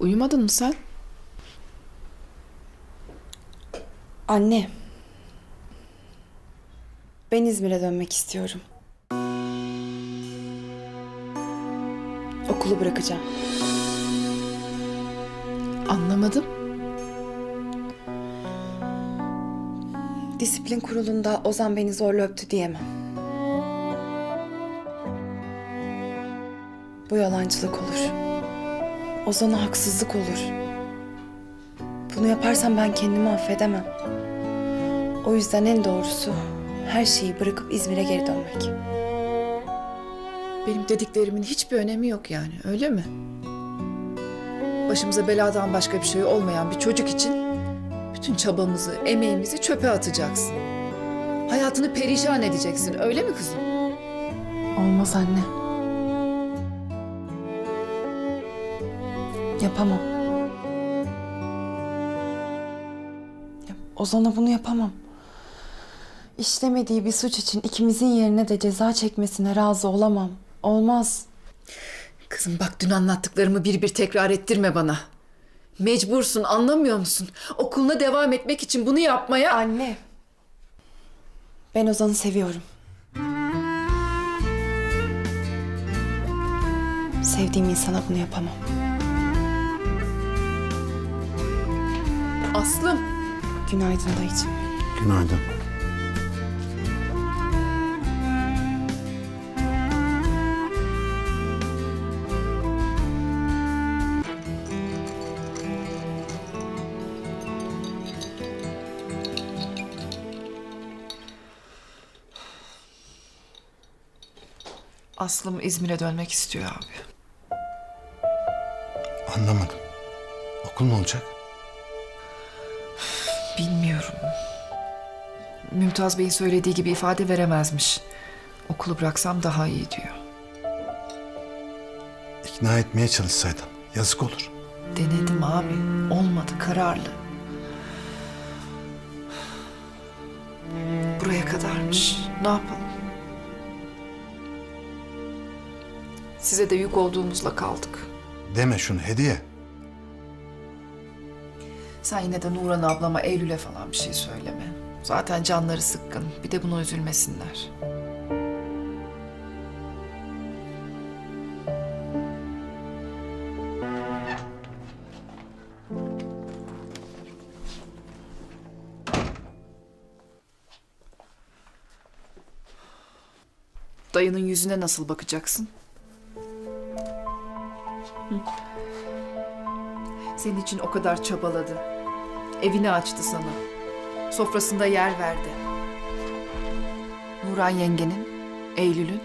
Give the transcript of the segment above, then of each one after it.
Uyumadın mı sen? Anne. Ben İzmir'e dönmek istiyorum. Okulu bırakacağım. Anlamadım. Disiplin kurulunda Ozan beni zorla öptü diyemem. Bu yalancılık olur. Ozan'a haksızlık olur. Bunu yaparsam ben kendimi affedemem. O yüzden en doğrusu her şeyi bırakıp İzmir'e geri dönmek. Benim dediklerimin hiçbir önemi yok yani öyle mi? Başımıza beladan başka bir şey olmayan bir çocuk için bütün çabamızı, emeğimizi çöpe atacaksın. Hayatını perişan edeceksin öyle mi kızım? Olmaz anne. Yapamam. Ya, Ozan'a bunu yapamam. İşlemediği bir suç için ikimizin yerine de ceza çekmesine razı olamam. Olmaz. Kızım bak dün anlattıklarımı bir bir tekrar ettirme bana. Mecbursun anlamıyor musun? Okuluna devam etmek için bunu yapmaya... Anne. Ben Ozan'ı seviyorum. Sevdiğim insana bunu yapamam. Aslım. Günaydın dayıcığım. Günaydın. Aslım İzmir'e dönmek istiyor abi. Anlamadım. Okul ne olacak? Bilmiyorum. Mümtaz Bey'in söylediği gibi ifade veremezmiş. Okulu bıraksam daha iyi diyor. İkna etmeye çalışsaydın. Yazık olur. Denedim abi. Olmadı kararlı. Buraya kadarmış. Ne yapalım? Size de yük olduğumuzla kaldık. Deme şunu hediye. Sen yine de Nuran ablama Eylül'e falan bir şey söyleme. Zaten canları sıkkın. Bir de buna üzülmesinler. Dayının yüzüne nasıl bakacaksın? Hı? Senin için o kadar çabaladı. Evini açtı sana. Sofrasında yer verdi. Nuran yengenin, Eylül'ün.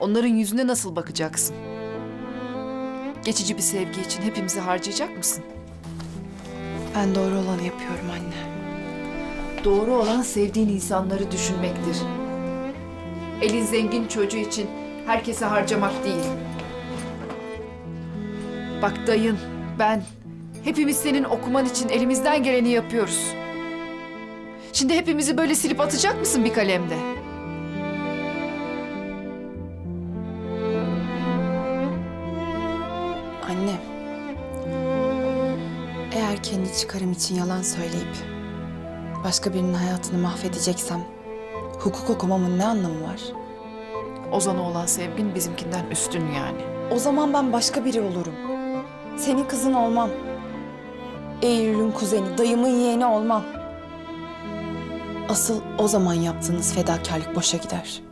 Onların yüzüne nasıl bakacaksın? Geçici bir sevgi için hepimizi harcayacak mısın? Ben doğru olanı yapıyorum anne. Doğru olan sevdiğin insanları düşünmektir. Elin zengin çocuğu için herkese harcamak değil. Bak dayın, ben, hepimiz senin okuman için elimizden geleni yapıyoruz. Şimdi hepimizi böyle silip atacak mısın bir kalemde? Anne. Eğer kendi çıkarım için yalan söyleyip başka birinin hayatını mahvedeceksem hukuk okumamın ne anlamı var? Ozan'a olan sevgin bizimkinden üstün yani. O zaman ben başka biri olurum. Senin kızın olmam. Eylül'ün kuzeni, dayımın yeğeni olmam. Asıl o zaman yaptığınız fedakarlık boşa gider.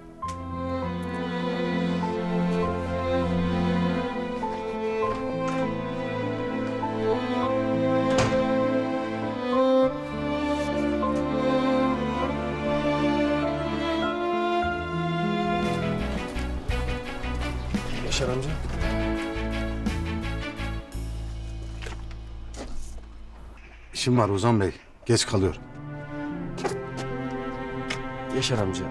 Yaşar amca. İşim var Ozan Bey. Geç kalıyorum. Yaşar amca.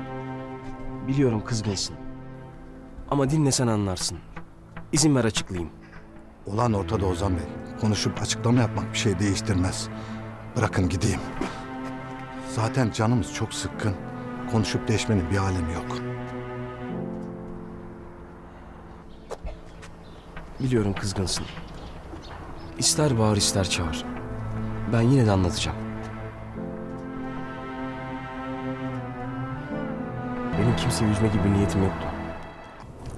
Biliyorum kızgınsın. Ama dinlesen anlarsın. İzin ver açıklayayım. Olan ortada Ozan Bey. Konuşup açıklama yapmak bir şey değiştirmez. Bırakın gideyim. Zaten canımız çok sıkkın. Konuşup değişmenin bir alemi yok. Biliyorum kızgınsın. İster bağır ister çağır. Ben yine de anlatacağım. Benim kimseyi üzme gibi bir niyetim yoktu.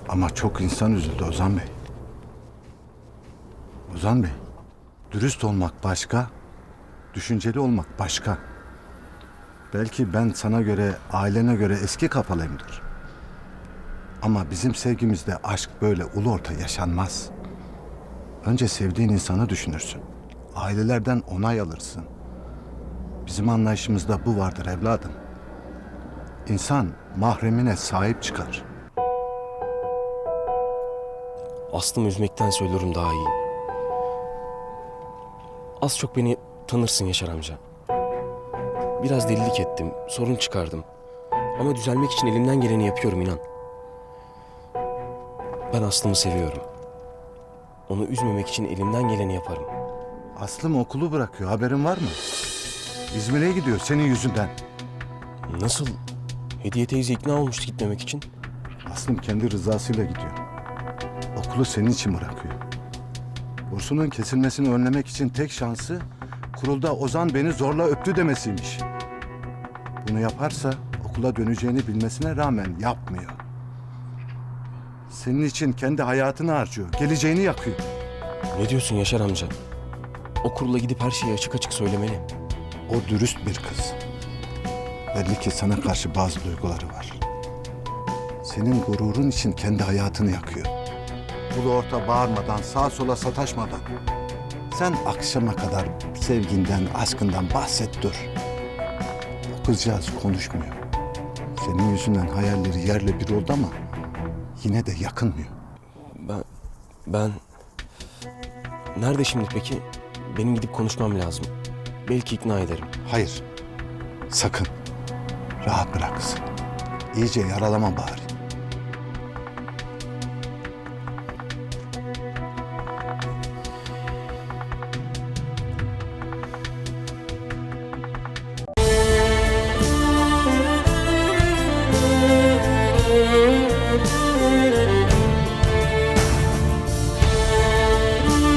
Ama çok insan üzüldü Ozan Bey. Ozan Bey, dürüst olmak başka, düşünceli olmak başka. Belki ben sana göre, ailene göre eski kafalıyımdır. Ama bizim sevgimizde aşk böyle ulu orta yaşanmaz. Önce sevdiğin insanı düşünürsün. Ailelerden onay alırsın. Bizim anlayışımızda bu vardır evladım. İnsan mahremine sahip çıkar. Aslımı üzmekten söylüyorum daha iyi. Az çok beni tanırsın Yaşar amca. Biraz delilik ettim, sorun çıkardım. Ama düzelmek için elimden geleni yapıyorum inan. Ben Aslım'ı seviyorum. Onu üzmemek için elimden geleni yaparım. Aslım okulu bırakıyor. Haberin var mı? İzmir'e gidiyor senin yüzünden. Nasıl? Hediye teyze ikna olmuştu gitmemek için. Aslım kendi rızasıyla gidiyor. Okulu senin için bırakıyor. Bursunun kesilmesini önlemek için tek şansı kurulda Ozan beni zorla öptü demesiymiş. Bunu yaparsa okula döneceğini bilmesine rağmen yapmıyor. Senin için kendi hayatını harcıyor. Geleceğini yakıyor. Ne diyorsun Yaşar amca? Okulla gidip her şeyi açık açık söylemeli. O dürüst bir kız. Belli ki sana karşı bazı duyguları var. Senin gururun için kendi hayatını yakıyor. Ulu orta bağırmadan, sağa sola sataşmadan. Sen akşama kadar sevginden, aşkından bahset dur. O kızcağız konuşmuyor. Senin yüzünden hayalleri yerle bir oldu ama yine de yakınmıyor. Ben... Ben... Nerede şimdi peki? Benim gidip konuşmam lazım. Belki ikna ederim. Hayır, sakın. Rahat bırak kızı. İyice yaralama bari.